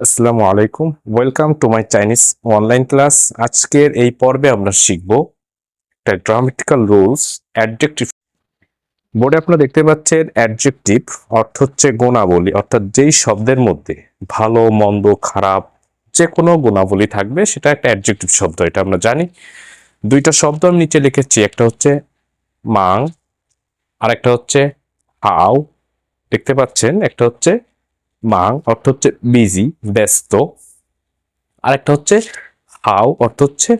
আসসালামু আলাইকুম। Welcome to my Chinese online class আজকের এই পর্বে আমরা শিখব একটা গ্রামেটিক্যাল রুলস অ্যাডজেক্টিভ বোর্ডে আপনারা দেখতে পাচ্ছেন অ্যাডজেক্টিভ অর্থ হচ্ছে গুণাবলী, অর্থাৎ যেই শব্দের মধ্যে ভালো, মন্দ, খারাপ যে কোনো গুণাবলী থাকবে, সেটা একটা অ্যাডজেক্টিভ শব্দ, এটা আমরা জানি। দুইটা শব্দ আমি নিচে লিখেছি, একটা হচ্ছে মাং আর একটা হচ্ছে হাও। দেখতে পাচ্ছেন, একটা হচ্ছে মাং, অর্থ হচ্ছে বিজি ব্যস্ত। আরেকটা হচ্ছে হাও অর্থ হচ্ছে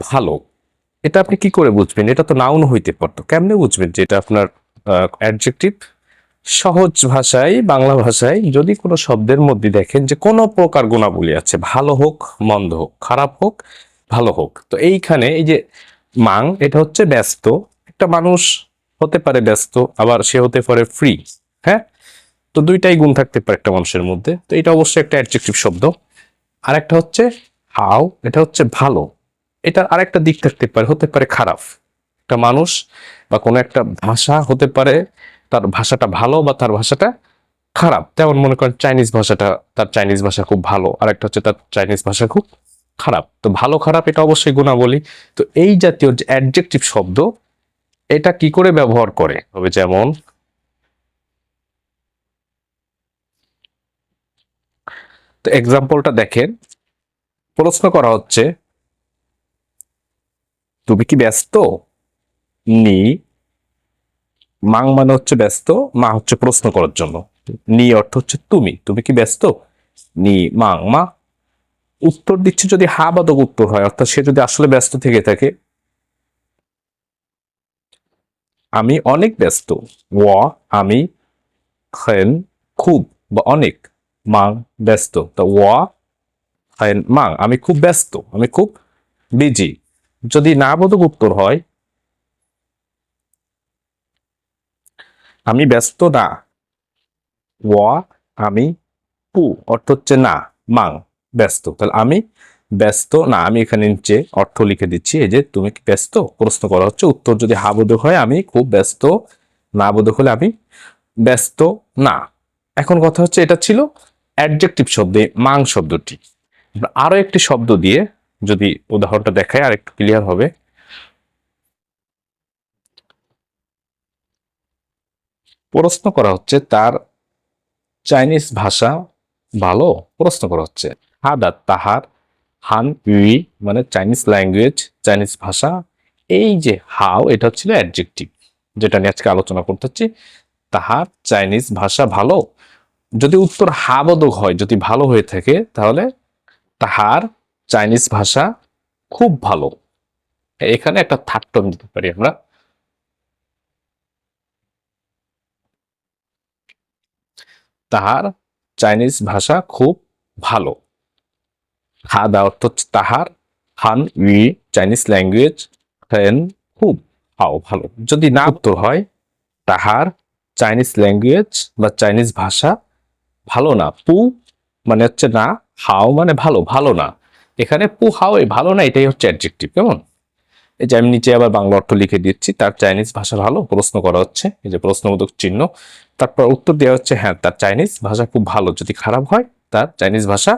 ভালো। এটা আপনি কি করে বুঝবেন? এটা তো নাউন হইতে পারতো। কেমনে বুঝবেন যে এটা আপনার অ্যাডজেক্টিভ সহজ ভাষায়, বাংলা ভাষায় যদি কোনো শব্দের মধ্যে দেখেন যে কোনো প্রকার গুণাবলী আছে, ভালো হোক, মন্দ হোক, খারাপ হোক, ভালো হোক। তো এইখানে এই যে মাং, এটা হচ্ছে ব্যস্ত। একটা মানুষ হতে পারে ব্যস্ত, আবার সে হতে পারে ফ্রি হ্যাঁ? তো দুইটাই গুণ থাকতে পারে একটা মানুষের মধ্যে। তো এটা অবশ্যই একটা অ্যাডজেক্টিভ শব্দ। আর একটা হচ্ছে হাও এটা হচ্ছে ভালো। এটার আরেকটা দিক থাকতে পারে, হতে পারে খারাপ। একটা মানুষ বা কোনো একটা ভাষা হতে পারে, তার ভাষাটা ভালো বা তার ভাষাটা খারাপ। তেমন মনে করেন চাইনিজ ভাষাটা, তার চাইনিজ ভাষা খুব ভালো। আর একটা হচ্ছে তার চাইনিজ ভাষা খুব খারাপ। তো ভালো খারাপ এটা অবশ্যই গুণাবলী। তো এই জাতীয় যে অ্যাডজেক্টিভ শব্দ, এটা কি করে ব্যবহার করে? হবে যেমন তো এক্সাম্পলটা দেখেন। প্রশ্ন করা হচ্ছে, তুমি কি ব্যস্ত? নি। মাং মানে হচ্ছে ব্যস্ত, মা হচ্ছে প্রশ্ন করার জন্য। নি অর্থ হচ্ছে তুমি। তুমি কি ব্যস্ত? নি। মাং। মা? উত্তর দিচ্ছে যদি হা বাদক উত্তর হয়, অর্থাৎ সে যদি আসলে ব্যস্ত থেকে থাকে, আমি অনেক ব্যস্ত। ও, আমি খুব, বা অনেক। মাং ব্যস্ত। তো ওয়া হেন মাং, আমি খুব ব্যস্ত, আমি খুব বিজি যদি না বোধক উত্তর হয়, আমি ব্যস্ত না। ওয়া আমি পু, অর্থ হচ্ছে না, মাং ব্যস্ত। তাহলে আমি ব্যস্ত না, আমি এখানে নিচে অর্থ লিখে দিচ্ছি, এই যে তুমি কি ব্যস্ত? প্রশ্ন করা হচ্ছে, উত্তর যদি হা বোধক হয়, আমি খুব ব্যস্ত, না বোধক হলে আমি ব্যস্ত না। এখন কথা হচ্ছে, এটা ছিল অ্যাডজেক্টিভ শব্দে মাং শব্দটি। আরও একটি শব্দ দিয়ে যদি উদাহরণটা দেখায় আর একটু ক্লিয়ার হবে। প্রশ্ন করা হচ্ছে, তার চাইনিজ ভাষা ভালো? প্রশ্ন করা হচ্ছে, হাদা তাহার হান ইউই মানে চাইনিজ ল্যাঙ্গুয়েজ চাইনিজ ভাষা, এই যে হাও, এটা হচ্ছিল অ্যাডজেক্টিভ যেটা নিয়ে আজকে আলোচনা করতে হচ্ছে, তাহার চাইনিজ ভাষা ভালো? যদি উত্তর হাবোধক হয়, যদি ভালো হয়ে থাকে, তাহলে তাহার চাইনিজ ভাষা খুব ভালো। এখানে একটা থার্ড টার্ম দিতে পারি আমরা। তাহার চাইনিজ ভাষা খুব ভালো। হাদা অর্থ হচ্ছে তাহার, হান উই চাইনিজ ল্যাঙ্গুয়েজ হেন খুব, হাও ভালো। যদি না উত্তর হয়, তাহার চাইনিজ ল্যাঙ্গুয়েজ বা চাইনিজ ভাষা ভালো না, পু মানে হচ্ছে না, হাও মানে ভালো ভালো না। এখানে পু, হাও, এই ভালো না, এটাই হচ্ছে অ্যাডজেক্টিভ কেমন? এই যে আমি নিচে আবার বাংলা অর্থ লিখে দিচ্ছি, তার চাইনিজ ভাষা ভালো, প্রশ্ন করা হচ্ছে, এই যে প্রশ্নবোধক চিহ্ন। তারপর উত্তর দেওয়া হচ্ছে হ্যাঁ তার চাইনিজ ভাষা খুব ভালো, যদি খারাপ হয়, তার চাইনিজ ভাষা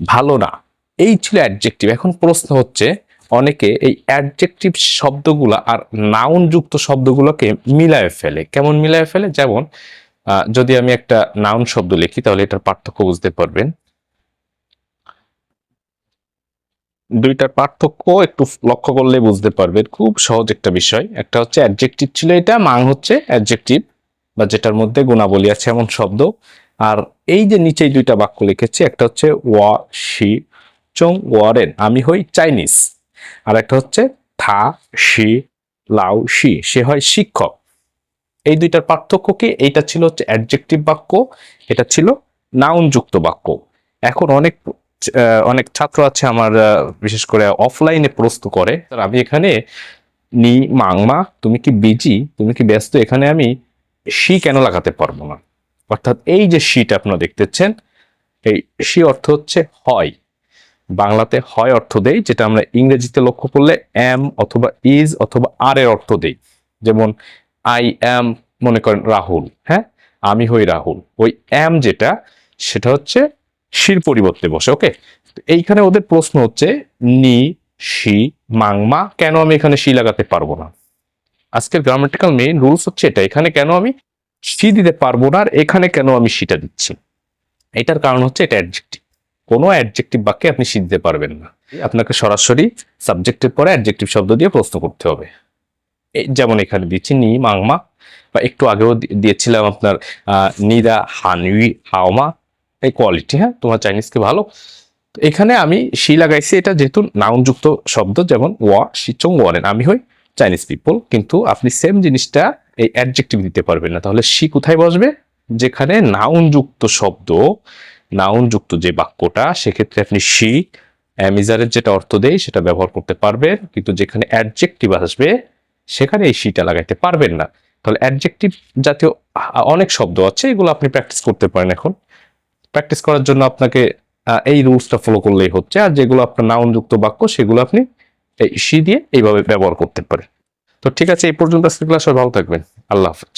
ভালো না। এই ছিল অ্যাডজেক্টিভ এখন প্রশ্ন হচ্ছে, অনেকে এই অ্যাডজেক্টিভ শব্দগুলা আর নাউন যুক্ত শব্দগুলোকে মিলায় ফেলে। কেমন মিলায় ফেলে? যেমন যদি আমি একটা নাউন শব্দ লিখি, তাহলে এটার পার্থক্য বুঝতে পারবেন। দুইটার পার্থক্য একটু লক্ষ্য করলে বুঝতে পারবেন, খুব সহজ একটা বিষয়। একটা হচ্ছে অ্যাডজেক্টিভ ছিল এটা, মাং হচ্ছে অ্যাডজেক্টিভ বা যেটার মধ্যে গুণাবলী আছে এমন শব্দ। আর এই যে নিচেই দুইটা বাক্য লিখেছি, একটা হচ্ছে ওয়া, শি, চং, ওয়ারেন, আমি হই চাইনিজ। আর একটা হচ্ছে থা, শি, লাউ, শি, সে হয় শিক্ষক। এই দুইটার পার্থক্য কি? এইটা ছিল হচ্ছে অ্যাডজেক্টিভ বাক্য, এটা ছিল নাউন যুক্ত বাক্য। এখন অনেক অনেক ছাত্র আছে আমার বিশেষ করে অফলাইনে প্রশ্ন করে আমি এখানে নি মাংমা তুমি কি বিজি? তুমি কি ব্যস্ত? এখানে আমি শি কেন লাগাতে পারব না? অর্থাৎ এই যে শীট আপনারা দেখতেছেন, এই শি অর্থ হচ্ছে হয়। বাংলাতে হয় অর্থ দেই, যেটা আমরা ইংরেজিতে লক্ষ্য করলে এম অথবা ইজ অথবা আর এর অর্থ দেই। যেমন আই অ্যাম মনে করেন রাহুল হ্যাঁ? আমি হই রাহুল। ওই অ্যাম যেটা, সেটা হচ্ছে শির পরিবর্তে বসে ওকে এইখানে ওদের প্রশ্ন হচ্ছে, নি, শি মাংমা কেন আমি এখানে শি লাগাতে পারব না? আজকের গ্রামাটিক্যাল মেইন রুলস হচ্ছে এটা, এখানে কেন আমি শি দিতে পারব না, আর এখানে কেন আমি শিটা দিচ্ছি? এটার কারণ হচ্ছে এটা অ্যাডজেক্টিভ কোনো অ্যাডজেক্টিভ বাক্যে আপনি শি দিতে পারবেন না। আপনাকে সরাসরি সাবজেক্টের পরে অ্যাডজেক্টিভ শব্দ দিয়ে প্রশ্ন করতে হবে। যেমন এখানে দিচ্ছি, নি মাংমা বা একটু আগেও দিয়েছিলাম আপনার নিদা হানুই হাওমা এই কোয়ালিটি হ্যাঁ তোমার চাইনিজকে ভালো। এখানে আমি শি লাগাইছি, এটা যেহেতু নাউনযুক্ত শব্দ, যেমন ওয়া শিচং ওয়ারেন আমি হই চাইনিজ পিপল কিন্তু আপনি সেম জিনিসটা এই অ্যাডজেক্টিভ দিতে পারবেন না। তাহলে শি কোথায় বসবে? যেখানে নাউনযুক্ত শব্দ, নাউনযুক্ত যে বাক্যটা, সেক্ষেত্রে আপনি শি, অ্যামিজারের যেটা অর্থ দেয়, সেটা ব্যবহার করতে পারবেন। কিন্তু যেখানে অ্যাডজেক্টিভ আসবে সেখানে এই সিটা লাগাইতে পারবেন না। তাহলে অ্যাডজেক্টিভ জাতীয় অনেক শব্দ আছে, এগুলো আপনি প্র্যাকটিস করতে পারেন এখন। প্র্যাকটিস করার জন্য আপনাকে এই রুলসটা ফলো করলেই হচ্ছে, আর যেগুলো আপনার নাউনযুক্ত বাক্য, সেগুলো আপনি এই সি দিয়ে এইভাবে ব্যবহার করতে পারেন। তো ঠিক আছে, এই পর্যন্ত আজকে ক্লাস সবাই ভালো থাকবেন। আল্লাহ হাফেজ।